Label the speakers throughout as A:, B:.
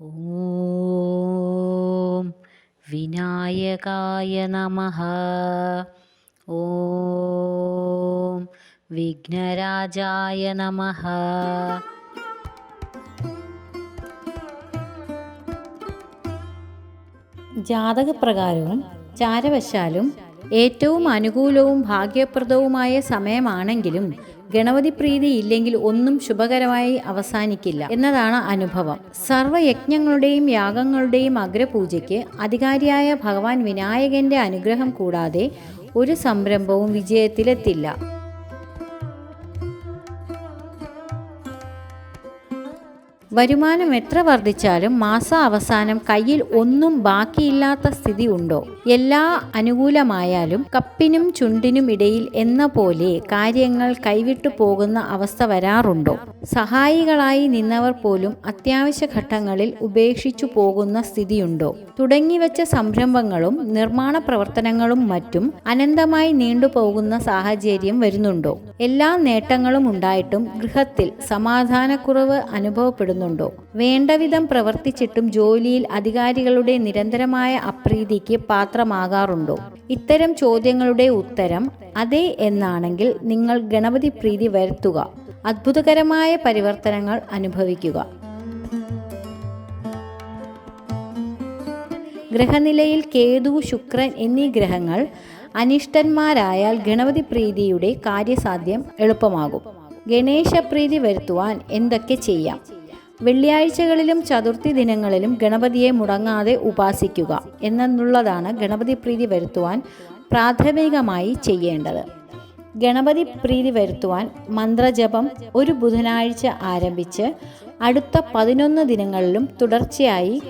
A: ॐ विनायकाय नमः ॐ विघ्नराजाय नमः ജാതകപ്രകാരവും ചാരവശാലും ഏറ്റവും അനുകൂലവും ഭാഗ്യപ്രദവുമായ സമയമാണെങ്കിലും ഗണപതി പ്രീതി ഇല്ലെങ്കിൽ ഒന്നും ശുഭകരമായി അവസാനിക്കില്ല എന്നതാണ് അനുഭവം. സർവയജ്ഞങ്ങളുടെയും യാഗങ്ങളുടെയും അഗ്രപൂജയ്ക്ക് അധികാരിയായ ഭഗവാൻ വിനായകന്റെ അനുഗ്രഹം കൂടാതെ ഒരു സംരംഭവും വിജയത്തിലെത്തില്ല. വരുമാനം എത്ര വർദ്ധിച്ചാലും മാസ അവസാനം കയ്യിൽ ഒന്നും ബാക്കിയില്ലാത്ത സ്ഥിതി ഉണ്ടോ? എല്ലാ അനുകൂലമായാലും കപ്പിനും ചുണ്ടിനും ഇടയിൽ എന്ന പോലെ കാര്യങ്ങൾ കൈവിട്ടു പോകുന്ന അവസ്ഥ വരാറുണ്ടോ? സഹായികളായി നിന്നവർ പോലും അത്യാവശ്യ ഘട്ടങ്ങളിൽ ഉപേക്ഷിച്ചു പോകുന്ന സ്ഥിതിയുണ്ടോ? തുടങ്ങിവെച്ച സംരംഭങ്ങളും നിർമ്മാണ പ്രവർത്തനങ്ങളും മറ്റും അനന്തമായി നീണ്ടുപോകുന്ന സാഹചര്യം വരുന്നുണ്ടോ? എല്ലാ നേട്ടങ്ങളും ഉണ്ടായിട്ടും ഗൃഹത്തിൽ സമാധാനക്കുറവ് അനുഭവപ്പെടുന്നുണ്ടോ? വേണ്ടവിധം പ്രവർത്തിച്ചിട്ടും ജോലിയിൽ അധികാരികളുടെ നിരന്തരമായ അപ്രീതിക്ക് പാത്രമാകാറുണ്ടോ? ഇത്തരം ചോദ്യങ്ങളുടെ ഉത്തരം അതെ എന്നാണെങ്കിൽ നിങ്ങൾ ഗണപതി പ്രീതി വരുത്തുക. അത്ഭുതകരമായ പരിവർത്തനങ്ങൾ അനുഭവിക്കുക. ഗ്രഹനിലയിൽ കേതു ശുക്രൻ എന്നീ ഗ്രഹങ്ങൾ അനിഷ്ടന്മാരായാൽ ഗണപതി പ്രീതിയുടെ കാര്യസാധ്യം എളുപ്പമാകും. ഗണേശപ്രീതി വരുത്തുവാൻ എന്തൊക്കെ ചെയ്യാം? വെള്ളിയാഴ്ചകളിലും ചതുർത്ഥി ദിനങ്ങളിലും ഗണപതിയെ മുടങ്ങാതെ ഉപാസിക്കുക എന്നുള്ളതാണ് ഗണപതി പ്രീതി വരുത്തുവാൻ പ്രാഥമികമായി ചെയ്യേണ്ടത്. ഗണപതി പ്രീതി വരുത്തുവാൻ മന്ത്രജപം ഒരു ബുധനാഴ്ച ആരംഭിച്ച് അടുത്ത പതിനൊന്ന് ദിനങ്ങളിലും തുടർച്ചയായി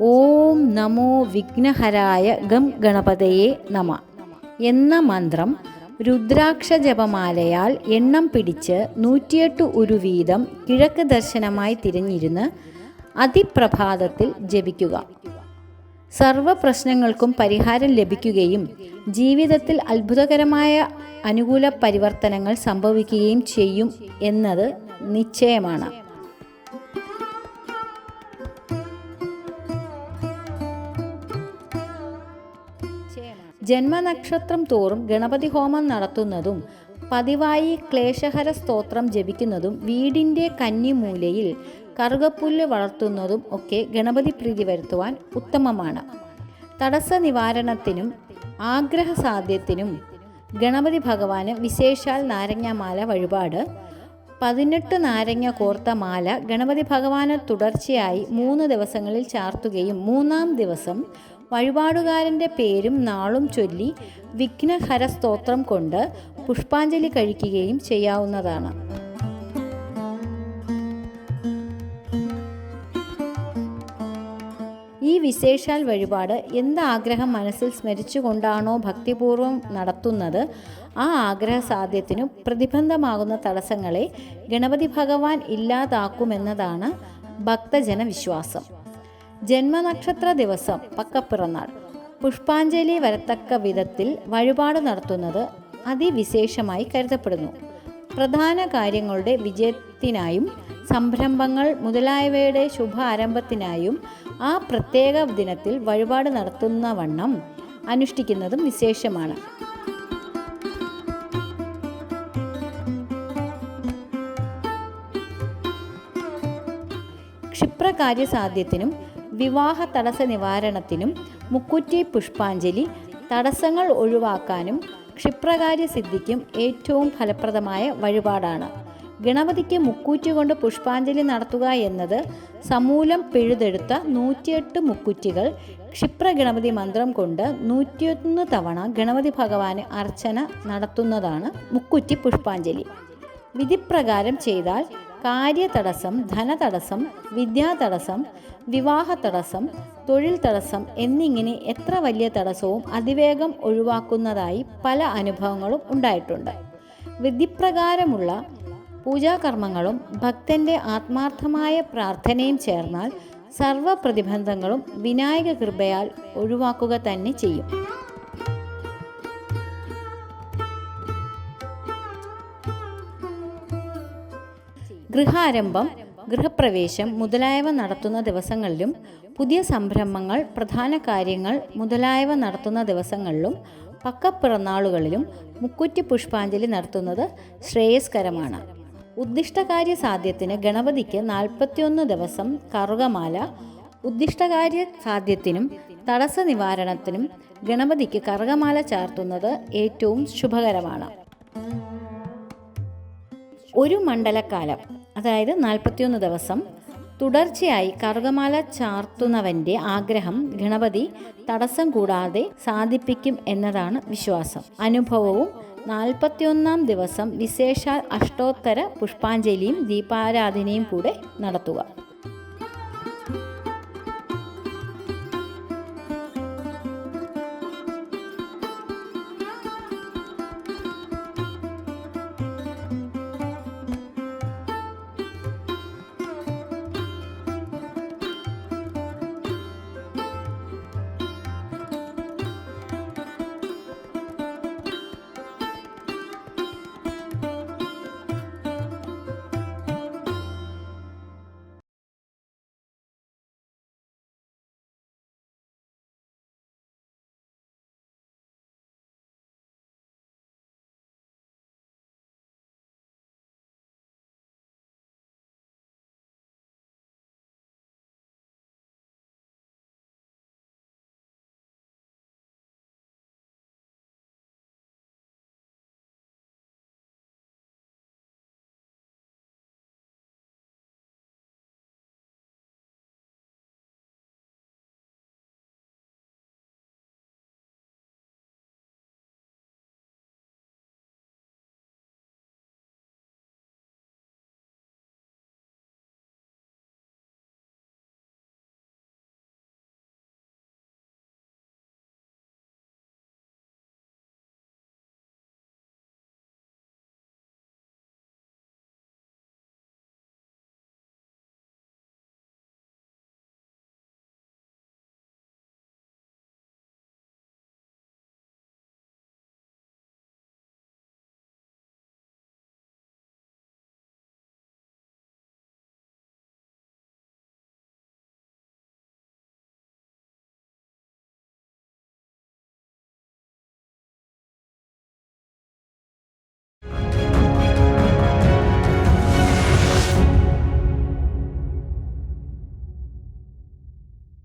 A: ഓം നമോ വിഘ്നഹരായ ഗം ഗണപതയെ നമ എന്ന മന്ത്രം രുദ്രാക്ഷ ജപമാലയാൽ എണ്ണം പിടിച്ച് നൂറ്റിയെട്ട് ഒരു വീതം കിഴക്ക് ദർശനമായി തിരിഞ്ഞിരുന്ന് അതിപ്രഭാതത്തിൽ ജപിക്കുക. സർവ പ്രശ്നങ്ങൾക്കും പരിഹാരം ലഭിക്കുകയും ജീവിതത്തിൽ അത്ഭുതകരമായ അനുകൂല പരിവർത്തനങ്ങൾ സംഭവിക്കുകയും ചെയ്യും എന്നത് നിശ്ചയമാണ്. ജന്മനക്ഷത്രം തോറും ഗണപതി ഹോമം നടത്തുന്നതും പതിവായി ക്ലേശഹര സ്തോത്രം ജപിക്കുന്നതും വീടിന്റെ കന്നിമൂലയിൽ കറുകപ്പുല്ല് വളർത്തുന്നതും ഒക്കെ ഗണപതി പ്രീതി വരുത്തുവാൻ ഉത്തമമാണ്. തടസ്സ നിവാരണത്തിനും ആഗ്രഹ സാധ്യത്തിനും ഗണപതി ഭഗവാന് വിശേഷാൽ നാരങ്ങാമാല വഴിപാട്. പതിനെട്ട് നാരങ്ങ കോർത്ത മാല ഗണപതി ഭഗവാന് തുടർച്ചയായി മൂന്ന് ദിവസങ്ങളിൽ ചാർത്തുകയും മൂന്നാം ദിവസം വഴിപാടുകാരന്റെ പേരും നാളും ചൊല്ലി വിഘ്നഹര സ്തോത്രം കൊണ്ട് പുഷ്പാഞ്ജലി കഴിക്കുകയും ചെയ്യാവുന്നതാണ്. ഈ വിശേഷാൽ വഴിപാട് എന്ത് ആഗ്രഹം മനസ്സിൽ സ്മരിച്ചുകൊണ്ടാണോ ഭക്തിപൂർവം നടത്തുന്നത്? ആ ആഗ്രഹ സാധ്യത്തിനു പ്രതിബന്ധമാകുന്ന തടസ്സങ്ങളെ ഗണപതി ഭഗവാൻ ഇല്ലാതാക്കുമെന്നതാണ് ഭക്തജന വിശ്വാസം ജന്മനക്ഷത്ര ദിവസം പക്കപ്പിറന്നാൾ. പുഷ്പാഞ്ജലി വരത്തക്ക വിധത്തിൽ വഴിപാട് നടത്തുന്നത് അതിവിശേഷമായി കരുതപ്പെടുന്നു. പ്രധാന കാര്യങ്ങളുടെ വിജയത്തിനായും സംരംഭങ്ങൾ മുതലായവയുടെ ശുഭ ആരംഭത്തിനായും ആ പ്രത്യേക ദിനത്തിൽ വഴിപാട് നടത്തുന്ന വണ്ണം അനുഷ്ഠിക്കുന്നതും വിശേഷമാണ്. ക്ഷിപ്രകാര്യസാധ്യത്തിനും വിവാഹ തടസ്സ നിവാരണത്തിനും മുക്കുറ്റി പുഷ്പാഞ്ജലി തടസ്സങ്ങൾ ഒഴിവാക്കാനും ക്ഷിപ്രകാര്യ സിദ്ധിക്കും ഏറ്റവും ഫലപ്രദമായ വഴിപാടാണ്. ഗണപതിക്ക് മുക്കൂറ്റി കൊണ്ട് പുഷ്പാഞ്ജലി നടത്തുക എന്നത് സമൂലം പിഴുതെടുത്ത നൂറ്റിയെട്ട് മുക്കുറ്റികൾ ക്ഷിപ്ര ഗണപതി മന്ത്രം കൊണ്ട് നൂറ്റിയൊന്ന് തവണ ഗണപതി ഭഗവാന് അർച്ചന നടത്തുന്നതാണ് മുക്കുറ്റി പുഷ്പാഞ്ജലി. വിധിപ്രകാരം ചെയ്താൽ കാര്യതടസ്സം ധനതടസ്സം വിദ്യാതടസ്സം വിവാഹ തടസ്സം തൊഴിൽ തടസ്സം എന്നിങ്ങനെ എത്ര വലിയ തടസ്സവും അതിവേഗം ഒഴിവാക്കുന്നതായി പല അനുഭവങ്ങളും ഉണ്ടായിട്ടുണ്ട്. വിധിപ്രകാരമുള്ള പൂജാകർമ്മങ്ങളും ഭക്തന്റെ ആത്മാർത്ഥമായ പ്രാർത്ഥനയും ചേർന്നാൽ സർവ പ്രതിബന്ധങ്ങളും വിനായക കൃപയാൽ ഒഴിവാക്കുക തന്നെ ചെയ്യും. ഗൃഹാരംഭം ഗൃഹപ്രവേശം മുതലായവ നടത്തുന്ന ദിവസങ്ങളിലും പുതിയ സംരംഭങ്ങൾ പ്രധാന കാര്യങ്ങൾ മുതലായവ നടത്തുന്ന ദിവസങ്ങളിലും പക്കപ്പിറന്നാളുകളിലും മുക്കുറ്റി പുഷ്പാഞ്ജലി നടത്തുന്നത് ശ്രേയസ്കരമാണ്. ഉദ്ദിഷ്ടകാര്യ സാധ്യത്തിന് ഗണപതിക്ക് നാൽപ്പത്തിയൊന്ന് ദിവസം കറുകമാല ഉദ്ദിഷ്ടകാര്യ സാധ്യത്തിനും തടസ്സ നിവാരണത്തിനും ഗണപതിക്ക് കറുകമാല ചാർത്തുന്നത് ഏറ്റവും ശുഭകരമാണ്. ഒരു മണ്ഡലക്കാലം അതായത് നാൽപ്പത്തിയൊന്ന് ദിവസം തുടർച്ചയായി കറുകമാല ചാർത്തുന്നവന്റെ ആഗ്രഹം ഗണപതി തടസ്സം കൂടാതെ സാധിപ്പിക്കും എന്നതാണ് വിശ്വാസം. അനുഭവവും നാൽപ്പത്തിയൊന്നാം ദിവസം വിശേഷാൽ അഷ്ടോത്തര പുഷ്പാഞ്ജലിയും ദീപാരാധനയും കൂടെ നടത്തുക.